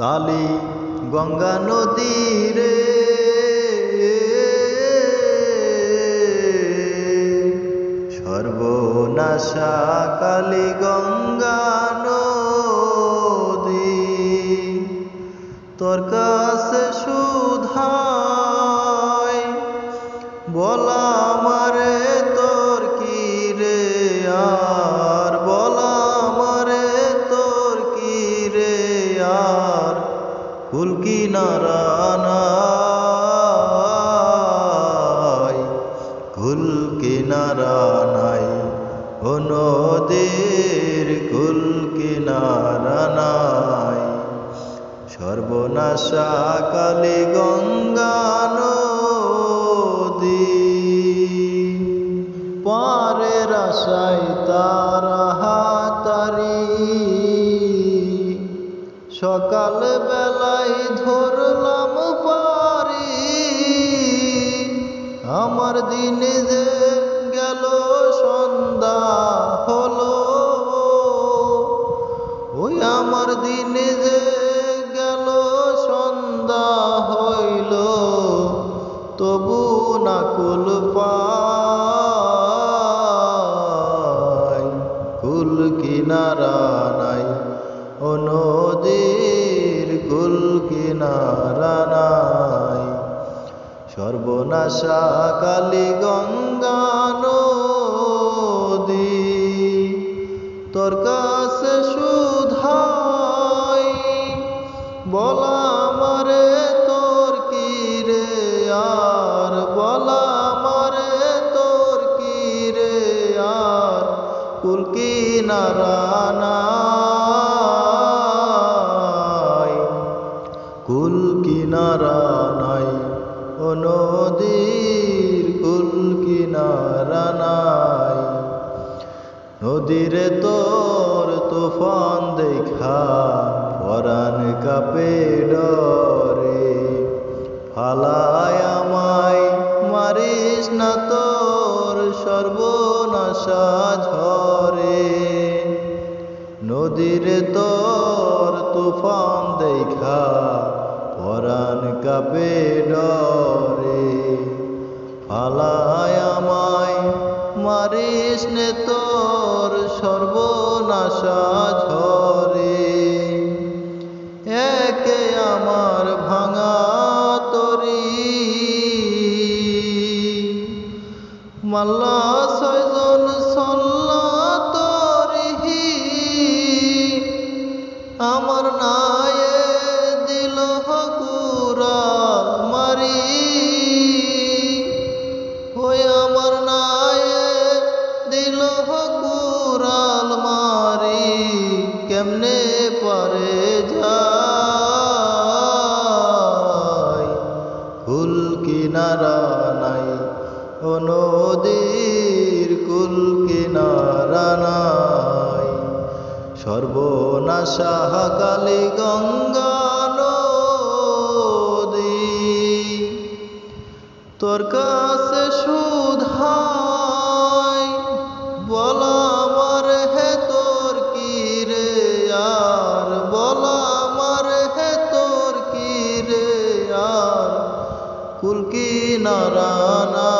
কালী গঙ্গা নদীরে সর্বনাশা কালী গঙ্গা নদী। তোর কাছে সুধাই বলা মারে তোর কি রে? আর বলা মারে তোর কি রে? আর কুল কিনারা নাই কুল কিনারা নাই, ও নদীর কুল কিনারা নাই। সর্বনাশা কালী গঙ্গা নদী পারের আশায় তারা সকাল বেলায় ধরলাম পারি। আমার দিনে যে গেল, সন্ধ্যা হলো। ওই আমার দিনে যে গেল, সন্ধ্যা হইল। তবু না কুল পাই, কুল কিনারা নাই ও কুল কিনারা নাই সর্বনাশা কালী গঙ্গা নদী, তোর কাছে সুধাই, বলা মারে তোর কি রে আর? বলা মারে তোর কি রে আর? কুল কিনারা নদীরে তোর তুফান দেখা পরাণ কাপে ডরে। ফালায় আমায় মারিস না তোর সর্বনাশা ঝরে। নদীরে তোর তুফান দেখা পরাণ কাপে ডরে। ফালায় আমায় মারিস নে তোর সর্বনাশা ঝরে। একে আমার ভাঙা তরি। মাল্লা ছয়জন সল্লা তরি আমার নায়ে কেমনে পারে যাই কুল কিনারা নাই ও নদীর কুল কিনারা নাই। সর্বনাশা কালী গঙ্গা নদী, তোর কাছে সুধাই নরানা